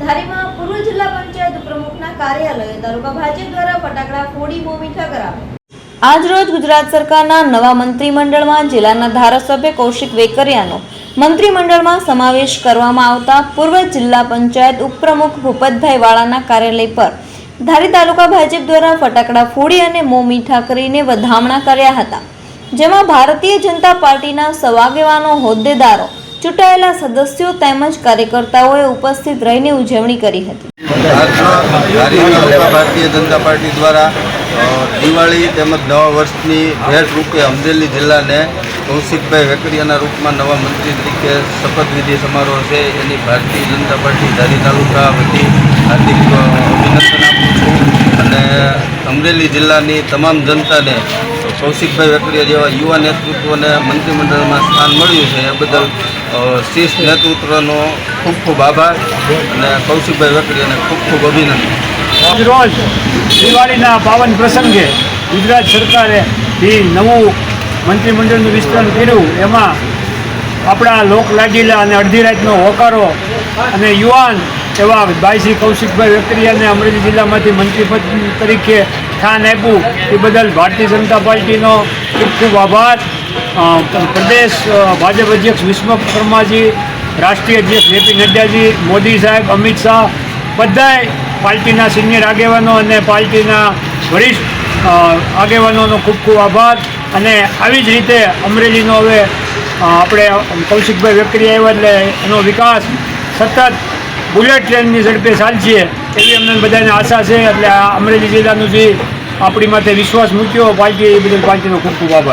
ધારીમાં પૂર્વ જિલ્લા પંચાયત પ્રમુખના કાર્યાલય તાલુકા ભાજપ દ્વારા ફટાકડા ફોડી મોમી મીઠા આજરોજ ગુજરાત સરકારના નવા મંત્રીમંડળમાં જિલ્લાના ધારાસભ્ય કૌશિક વેકરિયાનો મંત્રીમંડળમાં સમાવેશ કરવામાં આવતા પૂર્વ જિલ્લા પંચાયત ઉપપ્રમુખ ભૂપતભાઈ વાળાના કાર્યાલય પર ધારી તાલુકા ભાજપ દ્વારા ફટાકડા ફોડી અને મો મીઠા કરીને વધામણા કર્યા હતા. જેમાં ભારતીય જનતા પાર્ટીના સવાગેવાનો હોદ્દેદારો ચૂંટાયેલા સદસ્યો તેમજ કાર્યકર્તાઓએ ઉપસ્થિત રહીને ઉજવણી કરી હતી. ભારતીય જનતા પાર્ટી દ્વારા દિવાળી તેમજ નવા વર્ષની ભેટ રૂપે અમરેલી જિલ્લાને કૌશિકભાઈ વેકરિયાના રૂપમાં નવા મંત્રી તરીકે શપથવિધિ સમારોહ છે. એની ભારતીય જનતા પાર્ટી ધારી તાલુકા વતી હાર્દિક અભિનંદન આપું છું. અને અમરેલી જિલ્લાની તમામ જનતાને કૌશિકભાઈ વેકરિયા જેવા યુવા નેતૃત્વને મંત્રીમંડળમાં સ્થાન મળ્યું છે. એ બદલ શીર્ષ નેતૃત્વનો ખૂબ ખૂબ આભાર અને કૌશિકભાઈ વેકરિયાને ખૂબ ખૂબ અભિનંદન. રોજ દિવાળીના પાવન પ્રસંગે ગુજરાત સરકારે જે નવું મંત્રીમંડળનું વિસ્તરણ કર્યું, એમાં આપણા લોકલાડીલા અને અડધી રાતનો હોકારો અને યુવાન એવા ભાઈશ્રી કૌશિકભાઈ વેકરિયાને અમરેલી જિલ્લામાંથી મંત્રીપદ તરીકે સ્થાન આપ્યું એ બદલ ભારતીય જનતા પાર્ટીનો ખૂબ ખૂબ આભાર. પ્રદેશ ભાજપ અધ્યક્ષ વિશ્વ શર્માજી, રાષ્ટ્રીય અધ્યક્ષ જેપી નડ્ડાજી, મોદી સાહેબ, અમિત શાહ, બધાય પાર્ટીના સિનિયર આગેવાનો અને પાર્ટીના વરિષ્ઠ આગેવાનોનો ખૂબ ખૂબ આભાર. અને આવી જ રીતે અમરેલીનો હવે આપણે કૌશિકભાઈ વેકરી આવ્યા એટલે એનો વિકાસ સતત બુલેટ ટ્રેનની ઝડપે ચાલશે. એવી અમને બધાને આશા છે, એટલે આ અમરેલી જિલ્લાનું જે આપણી માટે વિશ્વાસ મૂક્યો પાર્ટી એ બદલ પાર્ટીનો ખૂબ ખૂબ આભાર.